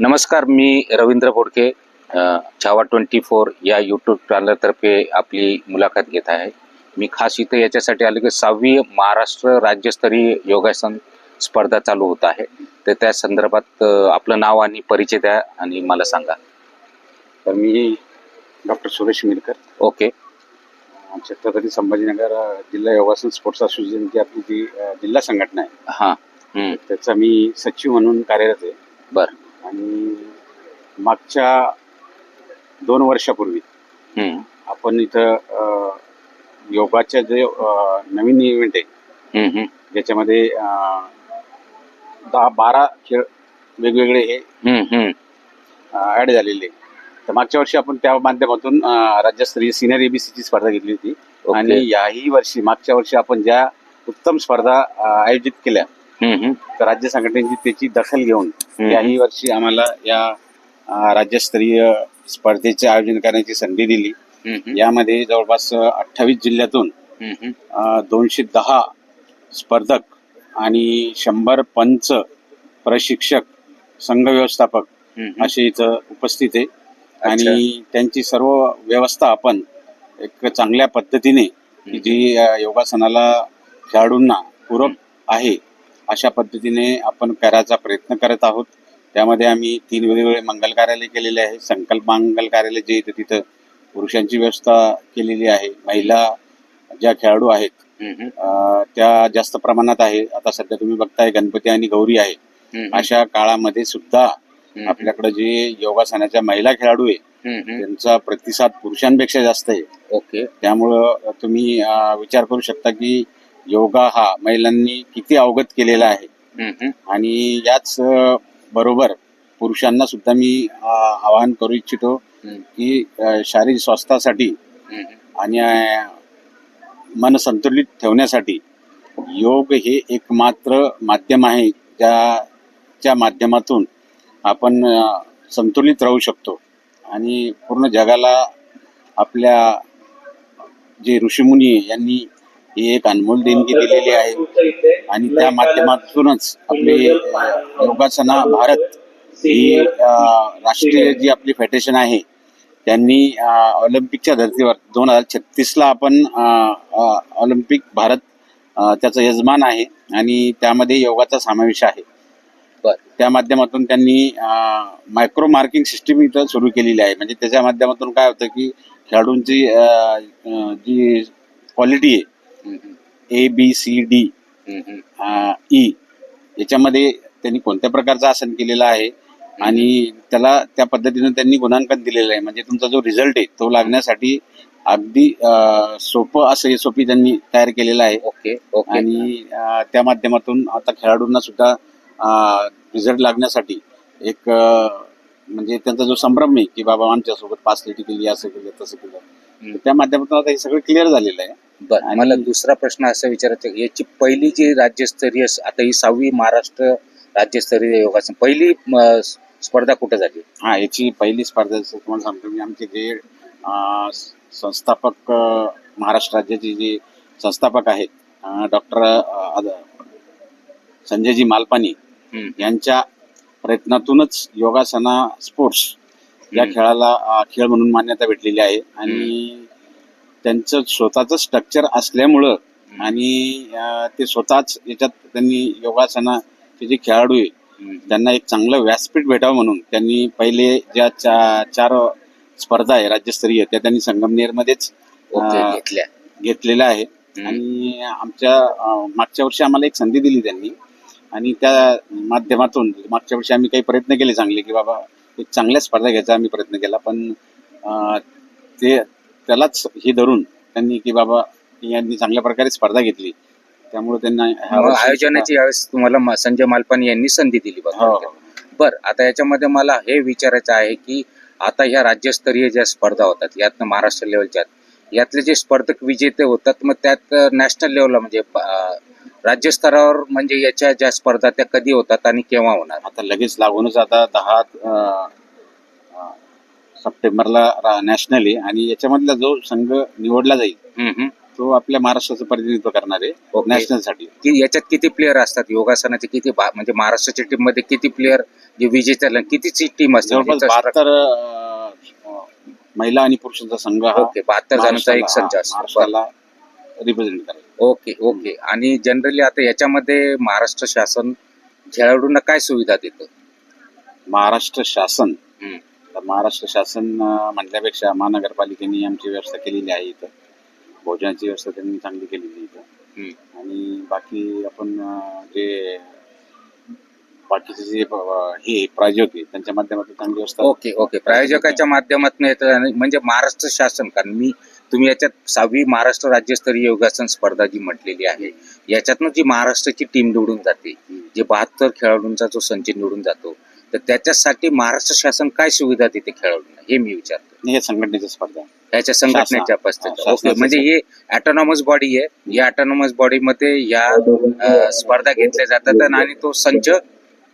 नमस्कार मी Ravindra Bodke Chhava twenty four या यूट्यूब चॅनलतर्फे आपली मुलाखत घेत आहे. मी खास इथे याच्यासाठी आलो की सहावी महाराष्ट्र राज्यस्तरीय योगासन स्पर्धा चालू होत आहे. तर त्या संदर्भात आपलं नाव आणि परिचय द्या आणि मला सांगा. तर मी डॉक्टर सुरेश मिरकर ओके. छत्रपती संभाजीनगर जिल्हा योगासन स्पोर्ट्स असोसिएशनची आपली जी जिल्हा संघटना आहे. हां. त्याचा मी सचिव म्हणून कार्यरत आहे. बरं. आणि मागच्या दोन वर्षापूर्वी आपण इथं योगाच्या जे नवीन इव्हेंट आहे ज्याच्यामध्ये दहा बारा खेळ वेगवेगळे हे. ॲड झालेले. तर मागच्या वर्षी आपण त्या माध्यमातून राज्यस्तरीय सिनियर एबीसीची स्पर्धा घेतली होती. आणि याही वर्षी मागच्या वर्षी आपण ज्या उत्तम स्पर्धा आयोजित केल्या. तर राज्य संघटनेची त्याची दखल घेऊन. याही वर्षी आम्हाला या अ, राज्यस्तरीय स्पर्धेचे आयोजन करण्याची संधी दिली. यामध्ये जवळपास अठ्ठावीस जिल्ह्यातून दोनशे दहा स्पर्धक आणि शंभर पंच प्रशिक्षक संघ व्यवस्थापक. असे इथं उपस्थित आहे. आणि त्यांची सर्व व्यवस्था आपण एक चांगल्या पद्धतीने की जी अ, योगासनाला खेळाडूंना पूरक आहे अशा पद्धतीने आपण करायचा प्रयत्न करत आहोत. त्यामध्ये आम्ही तीन वेगवेगळे मंगल कार्यालय केलेले आहे. संकल्प मंगल कार्यालय जे इथं तिथं पुरुषांची व्यवस्था केलेली आहे. महिला ज्या खेळाडू आहेत त्या जास्त प्रमाणात आहे. आता सध्या तुम्ही बघताय गणपती आणि गौरी आहे. अशा काळामध्ये सुद्धा. आपल्याकडे जे योगासनाच्या महिला खेळाडू आहे. त्यांचा प्रतिसाद पुरुषांपेक्षा जास्त आहे. ओके. त्यामुळं तुम्ही विचार करू शकता की योगा हा महिलांनी किती अवगत केलेला आहे. आणि याच बरोबर पुरुषांना सुद्धा मी आवाहन करू इच्छितो की शारीरिक स्वास्थ्यासाठी. आणि मन संतुलित ठेवण्यासाठी योग हे एकमात्र माध्यम आहे ज्याच्या माध्यमातून आपण संतुलित राहू शकतो आणि पूर्ण जगाला आपल्या जे ऋषीमुनी यांनी ही एक अनमोल देणगी दिलेली आहे. आणि त्या माध्यमातूनच आपले योगासना भारत ही राष्ट्रीय जी आपली फेडरेशन आहे त्यांनी ऑलिम्पिकच्या धर्तीवर दोन हजार छत्तीसला आपण ऑलिम्पिक भारत त्याचं यजमान आहे आणि त्यामध्ये योगाचा समावेश आहे. त्या माध्यमातून त्यांनी मायक्रो मार्किंग सिस्टीम इथं सुरू केलेली आहे. म्हणजे त्याच्या माध्यमातून काय होतं की खेळाडूंची जी क्वालिटी आहे. A B C D. E याच्यामध्ये त्यांनी कोणत्या प्रकारचं आसन केलेलं आहे? आणि त्याला त्या पद्धतीनं त्यांनी गुणांकन दिलेलं आहे. म्हणजे तुमचा जो रिझल्ट आहे तो लागण्यासाठी अगदी सोपं असं एस त्यांनी तयार केलेलं आहे. Okay okay. आणि त्या माध्यमातून आता खेळाडूंना सुद्धा रिझल्ट लागण्यासाठी एक म्हणजे त्यांचा जो संभ्रम आहे की बाबा आमच्यासोबत पाच लिटी केली असं केलं तसं केलं. त्या माध्यमातून आता हे सगळं क्लिअर झालेलं आहे. बर मला दुसरा प्रश्न असा विचारायचा आहे, याची पहिली जी राज्यस्तरीय आता ही सहावी महाराष्ट्र राज्यस्तरीय योगासन पहिली म, स्पर्धा कुठे झाली? हा याची पहिली स्पर्धा जसं तुम्हाला सांगतो मी आमचे जे अं, संस्थापक अं, महाराष्ट्र राज्याचे जे संस्थापक आहेत डॉक्टर संजयजी मालपानी हम्म, यांच्या प्रयत्नातूनच योगासना स्पोर्ट्स या हम्म. खेळाला अं, खेळ म्हणून मान्यता भेटलेली आहे. आणि त्यांचं स्वतःचं स्ट्रक्चर असल्यामुळं आणि ते स्वतःच याच्यात त्यांनी योगासनाचे जे खेळाडू आहे. त्यांना एक चांगलं व्यासपीठ भेटावं म्हणून त्यांनी पहिले ज्या चा, चार स्पर्धा आहे राज्यस्तरीय त्या त्यांनी संगमनेरमध्येच घेतल्या. घेतलेल्या आहेत. हम्म. आणि आमच्या मागच्या वर्षी आम्हाला एक संधी दिली त्यांनी. आणि त्या माध्यमातून मागच्या वर्षी आम्ही काही प्रयत्न केले चांगले की बाबा एक चांगल्या स्पर्धा घ्यायचा आम्ही प्रयत्न केला. पण ते त्यालाच हे धरून त्यांनी की बाबा यांनी चांगल्या प्रकारे स्पर्धा घेतली. त्यामुळे त्यांना आयोजनाची यावेळेस तुम्हाला संजय मालपानी यांनी संधी दिली हो, बघा. बर आता याच्यामध्ये मला हे विचारायचं आहे की आता ह्या राज्यस्तरीय ज्या स्पर्धा होतात यातनं महाराष्ट्र लेवलच्या यातले जे स्पर्धक विजेते होतात मग त्यात नॅशनल लेवलला म्हणजे राज्यस्तरावर म्हणजे याच्या ज्या स्पर्धा त्या कधी होतात आणि केव्हा होणार? आता लगेच लागूनच आता दहा सप्टेंबरला नॅशनल आहे आणि याच्यामधला जो संघ निवडला जाईल हम्म, हम्म. तो आपल्या महाराष्ट्राचं प्रतिनिधित्व करणार आहे ओके. नॅशनलसाठी की याच्यात किती प्लेअर असतात? योगासनाचे किती भा- म्हणजे महाराष्ट्राच्या टीममध्ये किती प्लेअर जे विजेत्या कितीची टीम असते? जवळपास बहात्तर महिला आणि पुरुषांचा संघ हा ओके बहात्तर जणांचा एक महाराष्ट्राला- संच हा, असतो. महाराष्ट्राला रिप्रेझेंट करेल. ओके ओके आणि जनरली आता याच्यामध्ये महाराष्ट्र शासन खेळाडूंना काय सुविधा देतं? महाराष्ट्र शासन हम्म. तर महाराष्ट्र शासन म्हटल्यापेक्षा महानगरपालिकेने आमची व्यवस्था केलेली आहे इथं. भोजनाची व्यवस्था त्यांनी चांगली केलेली आहे इथं. आणि बाकी आपण जे बाकीचे जे हे प्रायोजक आहे त्यांच्या माध्यमातून चांगली व्यवस्था ओके ओके. प्रायोजकाच्या माध्यमातून येतं म्हणजे महाराष्ट्र शासन कारण मी तुम्ही याच्यात सहावी महाराष्ट्र राज्यस्तरीय योगासन स्पर्धा जी म्हटलेली आहे याच्यातनं जी महाराष्ट्राची टीम निवडून जाते जे बहात्तर खेळाडूंचा जो संच निवडून जातो तर त्याच्यासाठी महाराष्ट्र शासन काय सुविधा देते खेळाडूंना? हे मी विचारतो हे संघटनेची स्पर्धा. आहे. याच्या संघटनेच्या पस्तीस हा, ओके शासनाचं म्हणजे हे ऑटोनॉमस बॉडी आहे. या ऑटोनॉमस बॉडीमध्ये या अ, स्पर्धा घेतल्या जातात आणि तो संच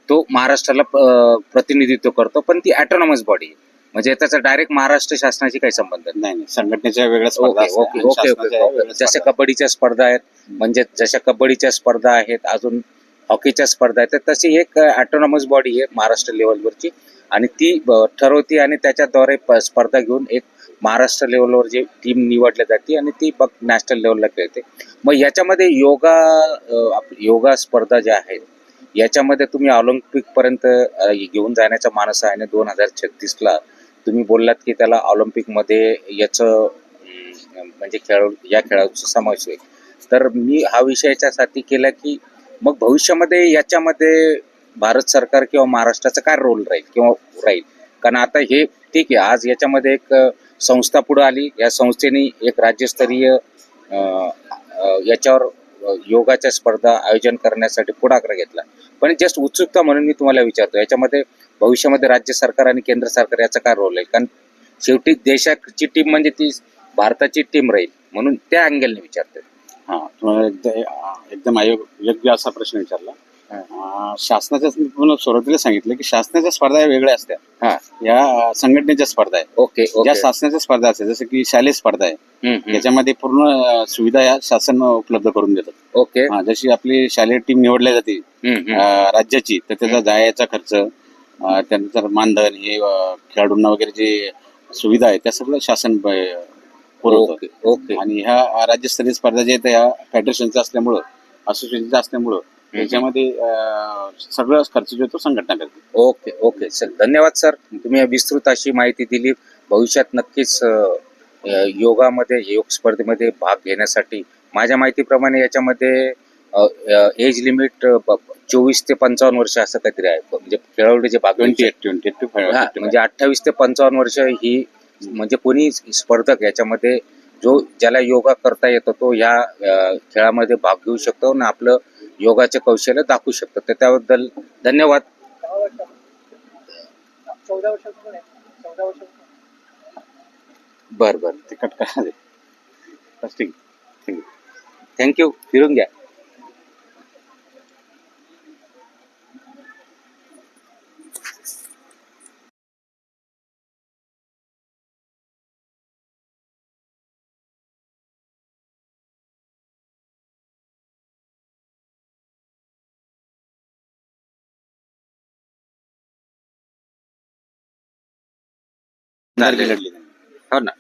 तो महाराष्ट्राला अ, प्रतिनिधित्व करतो. पण ती ऑटोनॉमस बॉडी आहे. म्हणजे त्याचा डायरेक्ट महाराष्ट्र शासनाशी काही संबंध नाही. नाही नाही. संघटनेच्या वेगळ्या स्पर्धा ओके असतात ओके आणि स्पर्धा. कबड्डीच्या स्पर्धा आहेत म्हणजे जशा कबड्डीच्या स्पर्धा आहेत अजून हॉकीच्या स्पर्धा आहेत. तर तशी एक ऑटोनॉमस बॉडी आहे महाराष्ट्र लेवलवरची आणि ती ठरवते आणि त्याच्याद्वारे प- स्पर्धा घेऊन एक महाराष्ट्र लेवलवर जी टीम निवडली जाते आणि ती बघ नॅशनल लेवलला खेळते. मग याच्यामध्ये योगा योगा स्पर्धा ज्या आहेत याच्यामध्ये तुम्ही ऑलिम्पिकपर्यंत घेऊन जाण्याचा मानस आहे. आणि दोन हजार छत्तीसला तुम्ही बोललात की त्याला ऑलिम्पिकमध्ये याचं म्हणजे खेळ या खेळाचा समावेश होईल. तर मी हा विषय याच्यासाठी केला की मग भविष्यामध्ये याच्यामध्ये भारत सरकार किंवा महाराष्ट्राचा काय रोल राहील किंवा राहील? कारण आता हे ठीक आहे आज याच्यामध्ये एक संस्था पुढे आली. या संस्थेने एक राज्यस्तरीय याच्यावर योगाच्या स्पर्धा आयोजन करण्यासाठी पुढाकार घेतला. पण जस्ट उत्सुकता म्हणून मी तुम्हाला विचारतो याच्यामध्ये भविष्यामध्ये राज्य सरकार आणि केंद्र सरकार याचा काय रोल आहे कारण शेवटी देशाची टीम म्हणजे ती भारताची टीम राहील म्हणून त्या अँगलने विचारतोय. हा तुम्हाला एकदा- एकदम आयोग योग्य असा प्रश्न विचारला. अं, शासनाच्या सुरुवातीला सांगितलं की शासनाच्या स्पर्धा या वेगळ्या असतात हा. या अं, संघटनेच्या स्पर्धा आहेत. Okay okay. ज्या शासनाच्या स्पर्धा असतात जसं की शालेय स्पर्धा आहे. हम्म, हम्म. याच्यामध्ये पूर्ण अं, सुविधा या शासन उपलब्ध करून देतात. ओके. हा, जशी आपली शालेय टीम निवडल्या जाते हम्म, हम्म. अं, राज्याची तर त्याचा जायचा खर्च अं, त्यानंतर मानधन हे अं, खेळाडूंना वगैरे जे सुविधा आहे त्या सगळं शासन ब- पुरवतं ओके आणि ह्या राज्यस्तरीय स्पर्धा ज्या आहेत ह्या फेडरेशनच्या असल्यामुळं असोसिएशनच्या असल्यामुळं त्याच्यामध्ये सगळं खर्च जो तो संघटना करते. Okay okay. सर धन्यवाद सर. तुम्ही विस्तृत अशी माहिती दिली. भविष्यात नक्कीच योगामध्ये योग स्पर्धेमध्ये भाग घेण्यासाठी माझ्या माहितीप्रमाणे याच्यामध्ये एज लिमिट चोवीस ते पंचावन्न वर्ष असं काहीतरी आहे. म्हणजे खेळाडू जे भाग ट्वेंटी म्हणजे अठ्ठावीस ते पंचावन्न वर्ष ही म्हणजे कोणी स्पर्धक याच्यामध्ये जो ज्याला योगा करता येतो तो या खेळामध्ये भाग घेऊ शकतो आणि आपलं योगाचे कौशल्य दाखवू शकतो. तर त्याबद्दल धन्यवाद. बर बर. करा ठीक ठीक आहे. थँक्यू फिरून घ्या. लढली, लढली. हो ना